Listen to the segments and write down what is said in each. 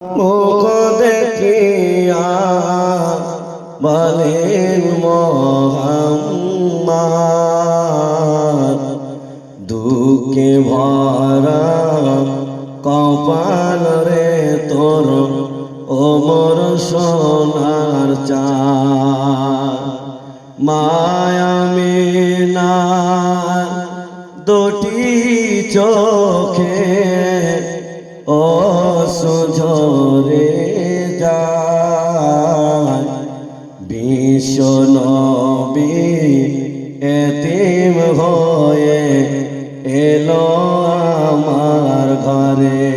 মুখ দেখিয়া বলেন মোহাম্মদ। দুঃখে ভরা কপাল রে তোর ওমর সোনার চা মায়ামিনা দুটি চোখে ও সুঝরে যায়। বিশ্ব নবী এতিম হয়ে এলো আমার ঘরে।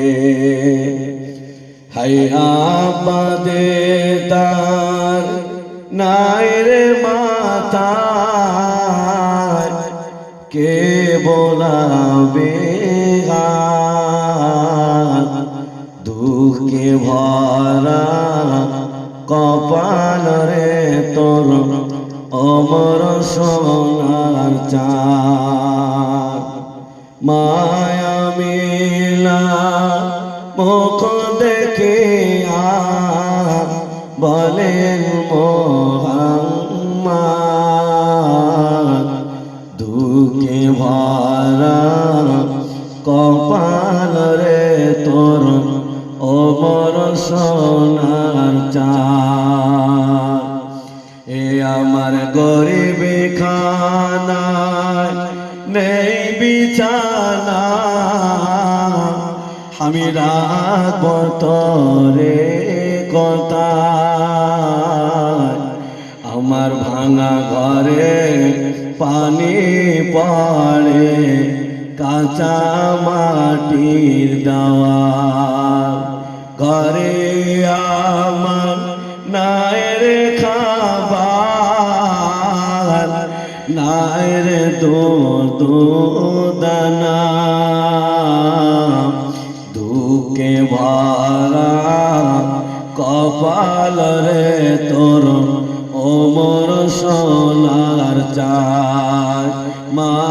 হাইয়া বাদে তার নাইরে মাতা কে বোলাবে? ভরা কপাল রে তোর অমর সোনার চার মায়া মিলা মুখ দেখে বলেন মোহাম্মদ। দুঃখে ভরা কপাল সোনার চার এ আমার গরিব খানা নেই বিছানা। আমি রাখব তরে কথা আমার ভাঙা ঘরে পানি পড়ে, কাঁচা মাটির দেওয়া ঘরে আমার নায়ের খাবার, নায়ের দো দো দানা দুঃখে ভরা কপাল রে তোর ওমর সোনার চার মায়া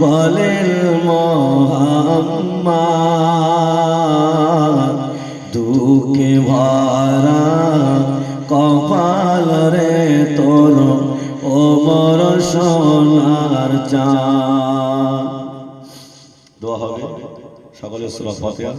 বলেন মহাম্মা দুঃখে ভরা কপাল রে তোর ওমর সোনার চা দোয়া হবে সকলে সুরা ফাতিহা।